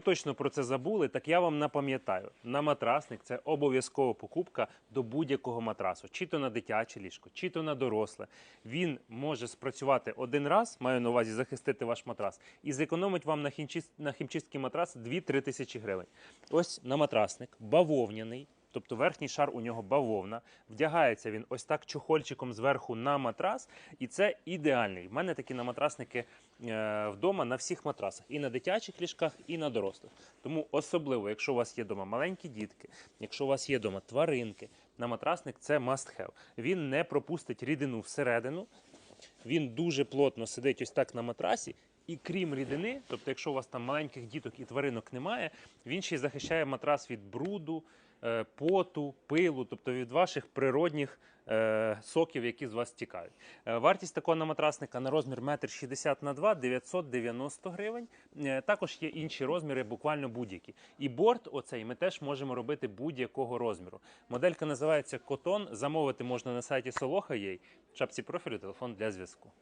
точно про це забули, так я вам напам'ятаю. На матрасник це обов'язкова покупка до будь-якого матрасу, чи то на дитяче ліжко, чи то на доросле. Він може спрацювати один раз, маю на увазі захистити ваш матрас, і зекономить вам на, хімчист... на хімчистки матрас 2-3 тисячі гривень. Ось на матрасник бавовняний. Тобто верхній шар у нього бавовна, вдягається він ось так чохольчиком зверху на матрас, і це ідеальний. В мене такі на матрасники е, вдома на всіх матрасах, і на дитячих ліжках, і на дорослих. Тому особливо, якщо у вас є вдома маленькі дітки, якщо у вас є вдома тваринки, на матрасник це must have. Він не пропустить рідину всередину, він дуже плотно сидить ось так на матрасі. І крім рідини, тобто, якщо у вас там маленьких діток і тваринок немає, він ще й захищає матрас від бруду, поту, пилу, тобто від ваших природних е, соків, які з вас стікають. Е, Вартість такого наматрасника на розмір 1,60 на 2 990 гривень. Е, Також є інші розміри, буквально будь-які. І борт, оцей ми теж можемо робити будь-якого розміру. Моделька називається Котон. Замовити можна на сайті Soloha.ua. В шапці профілю телефон для зв'язку.